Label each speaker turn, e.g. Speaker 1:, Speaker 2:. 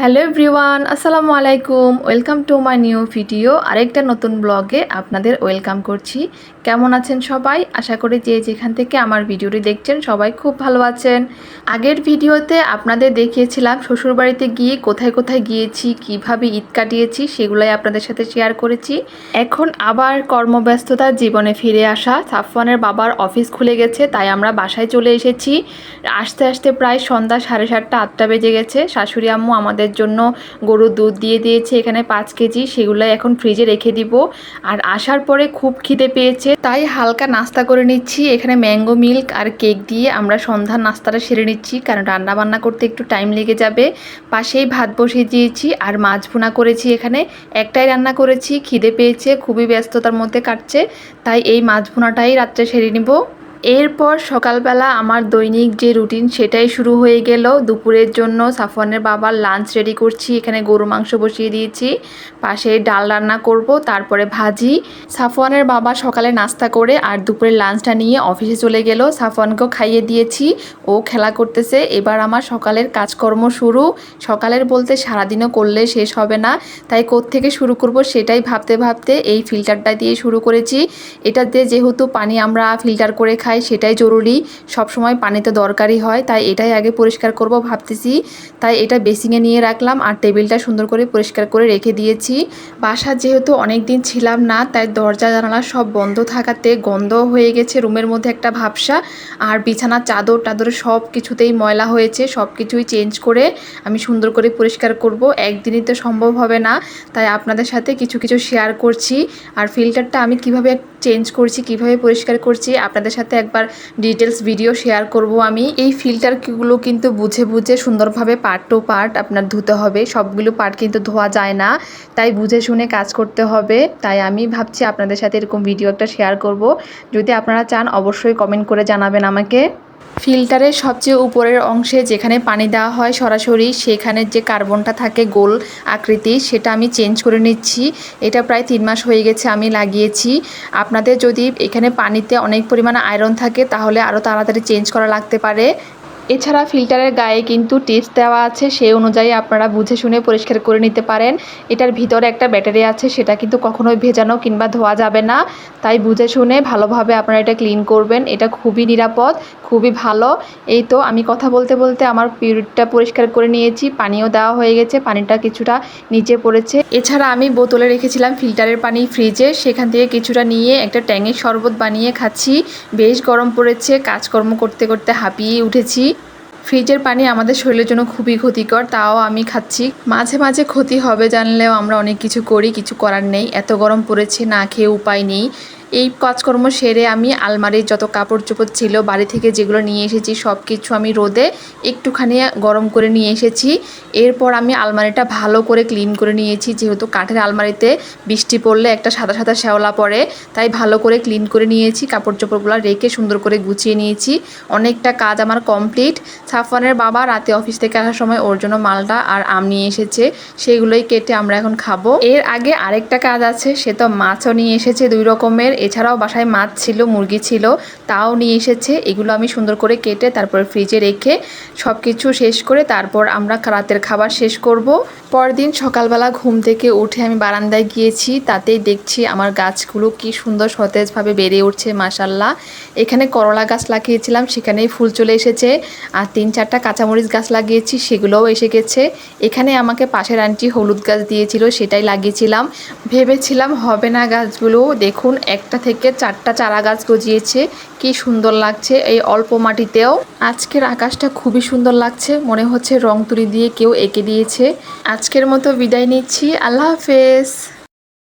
Speaker 1: Hello everyone, আসসালামু আলাইকুম। Welcome to my new video. আরেকটা নতুন ব্লগে আপনাদের ওয়েলকাম করছি। কেমন আছেন সবাই? আশা করি যে যেখান থেকে আমার ভিডিওটি দেখছেন সবাই খুব ভালো আছেন। আগের ভিডিওতে আপনাদের দেখিয়েছিলাম শ্বশুরবাড়িতে গিয়ে কোথায় কোথায় গিয়েছি, কীভাবে ঈদ কাটিয়েছি, সেগুলাই আপনাদের সাথে শেয়ার করেছি। এখন আবার কর্মব্যস্ততার জীবনে ফিরে আসা। সাফওয়ানের বাবার অফিস খুলে গেছে, তাই আমরা বাসায় চলে এসেছি। আসতে আসতে প্রায় সন্ধ্যা সাড়ে সাতটা, আটটা বেজে গেছে। শাশুড়ি আম্মু আমাদের জন্য গরুর দুধ দিয়ে দিয়েছে, এখানে পাঁচ কেজি সেগুলো এখন ফ্রিজে রেখে দিব। আর আসার পরে খুব খিদে পেয়েছে, তাই হালকা নাস্তা করে নিচ্ছি। এখানে ম্যাঙ্গো মিল্ক আর কেক দিয়ে আমরা সন্ধ্যার নাস্তাটা সেরে নিচ্ছি, কারণ রান্না বান্না করতে একটু টাইম লেগে যাবে। পাশেই ভাত বসিয়ে দিয়েছি আর মাছ ভুনা করেছি এখানে। একটাই রান্না করেছি, খিদে পেয়েছে, খুবই ব্যস্ততার মধ্যে কাটছে, তাই এই মাছ ভুনাটাই রাত্রে সেরে নিব। এরপর সকালবেলা আমার দৈনিক যে রুটিন সেটাই শুরু হয়ে গেল। দুপুরের জন্য সাফওয়ানের বাবার লাঞ্চ রেডি করছি, এখানে গরু মাংস বসিয়ে দিয়েছি, পাশে ডাল রান্না করব, তারপরে ভাজি। সাফওয়ানের বাবা সকালে নাস্তা করে আর দুপুরের লাঞ্চটা নিয়ে অফিসে চলে গেল। সাফওয়ানকেও খাইয়ে দিয়েছি, ও খেলা করতেছে। এবার আমার সকালের কাজকর্ম শুরু। সকালের বলতে সারাদিনও করলে শেষ হবে না, তাই থেকে শুরু করব সেটাই ভাবতে ভাবতে এই ফিল্টারটা দিয়ে শুরু করেছি। এটা দিয়ে যেহেতু পানি আমরা ফিল্টার করে খাই সেটাই জরুরি। সব সময় পানি তো দরকারই হয়, তাই এটাই আগে পরিষ্কার করব ভাবতেছি। তাই এটা বেসিংয়ে নিয়ে রাখলাম আর টেবিলটা সুন্দর করে পরিষ্কার করে রেখে দিয়েছি। বাসা যেহেতু অনেক দিন ছিলাম না, তাই দরজা, জানালা সব বন্ধ থাকাতে গন্ধ হয়ে গেছে রুমের মধ্যে একটা ভাবসা। আর বিছানার চাদর টাদর সব কিছুতেই ময়লা হয়েছে, সব কিছুই চেঞ্জ করে আমি সুন্দর করে পরিষ্কার করব। একদিনই তো সম্ভব হবে না, তাই আপনাদের সাথে কিছু কিছু শেয়ার করছি। আর ফিল্টারটা আমি কীভাবে চেঞ্জ করছি, কীভাবে পরিষ্কার করছি, আপনাদের সাথে একবার ডিটেলস ভিডিও শেয়ার করব আমি। এই ফিল্টারগুলো কিন্তু বুঝে বুঝে সুন্দরভাবে পার্ট টু পার্ট আপনার ধুতে হবে। সবগুলো পার্ট কিন্তু ধোয়া যায় না। তাই বুঝে শুনে কাজ করতে হবে। তাই আমি ভাবছি আপনাদের সাথে এরকম ভিডিও একটা শেয়ার করব। যদি আপনারা চান, অবশ্যই কমেন্ট করে জানাবেন আমাকে। ফিল্টারের সবচেয়ে উপরের অংশে যেখানে পানি দেওয়া হয় সরাসরি, সেখানে যে কার্বনটা থাকে গোল আকৃতি, সেটা আমি চেঞ্জ করে নিচ্ছি। এটা প্রায় তিন মাস হয়ে গেছে আমি লাগিয়েছি। আপনাদের যদি এখানে পানিতে অনেক পরিমাণ আয়রন থাকে, তাহলে আরও তাড়াতাড়ি চেঞ্জ করা লাগতে পারে। এছাড়া ফিল্টারের গায়ে কিন্তু টিপস দেওয়া আছে সেই অনুযায়ী আপনারা বুঝে শুনে পরিষ্কার করে নিতে পারেন। এটার ভিতরে একটা ব্যাটারি আছে, সেটা কিন্তু কখনোই ভেজানো কিংবা ধোয়া যাবে না। তাই বুঝে শুনে ভালোভাবে আপনারা এটা ক্লিন করবেন। এটা খুবই নিরাপদ, খুবই ভালো। এই তো আমি কথা বলতে বলতে আমার পিরিয়ডটা পরিষ্কার করে নিয়েছি, পানিও দেওয়া হয়ে গেছে, পানিটা কিছুটা নিচে পড়েছে। এছাড়া আমি বোতলে রেখেছিলাম ফিল্টারের পানি ফ্রিজে, সেখান থেকে কিছুটা নিয়ে একটা ট্যাঙের শরবত বানিয়ে খাচ্ছি। বেশ গরম পড়েছে, কাজকর্ম করতে করতে হাঁপিয়ে উঠেছি। ফ্রিজের পানি আমাদের শরীরের জন্য খুবই ক্ষতিকর, তাও আমি খাচ্ছি। মাঝে মাঝে ক্ষতি হবে জানলেও আমরা অনেক কিছু করি, কিছু করার নেই। এত গরম পড়েছে, না খেয়ে উপায় নেই। এই কাজকর্ম সেরে আমি আলমারির যত কাপড় চোপড় ছিল, বাড়ি থেকে যেগুলো নিয়ে এসেছি সব কিছু আমি রোদে একটুখানি গরম করে নিয়ে এসেছি। এরপর আমি আলমারিটা ভালো করে ক্লিন করে নিয়েছি, যেহেতু কাঠের আলমারিতে বৃষ্টি পড়লে একটা সাদা সাদা শ্যাওলা পড়ে, তাই ভালো করে ক্লিন করে নিয়েছি কাপড় চোপড়গুলো রেখে সুন্দর করে গুছিয়ে নিয়েছি। অনেকটা কাজ আমার কমপ্লিট সাফওয়ানের বাবা রাতে অফিস থেকে আসার সময় ওর জন্য মালটা আর আম নিয়ে এসেছে, সেগুলোই কেটে আমরা এখন খাব। এর আগে আরেকটা কাজ আছে, সে তো মাছও নিয়ে এসেছে দুই রকমের। এছাড়াও বাসায় মাছ ছিল, মুরগি ছিল, তাও নিয়ে এসেছে। এগুলো আমি সুন্দর করে কেটে তারপর ফ্রিজে রেখে সব কিছু শেষ করে তারপর আমরা রাতের খাবার শেষ করব। পরদিন সকালবেলা ঘুম থেকে উঠে আমি বারান্দায় গিয়েছি, তাতেই দেখছি আমার গাছগুলো কি সুন্দর সতেজভাবে বেড়ে উঠছে মাসাল্লাহ এখানে করলা গাছ লাগিয়েছিলাম, সেখানেই ফুল চলে এসেছে। আর তিন চারটা কাঁচামরিচ গাছ লাগিয়েছি, সেগুলোও এসে গেছে। এখানে আমাকে পাশের আন্টি হলুদ গাছ দিয়েছিল, সেটাই লাগিয়েছিলাম। ভেবেছিলাম হবে না গাছগুলো, দেখুন একটা থেকে চারটা চারা গাছ গজিয়েছে। কি সুন্দর লাগছে এই অল্প মাটিতেও। আজকের আকাশটা খুবই সুন্দর লাগছে। মনে হচ্ছে রং তুলি দিয়ে কেউ এঁকে দিয়েছে। আজকের মতো বিদায় নিচ্ছি। আল্লাহ হাফেজ।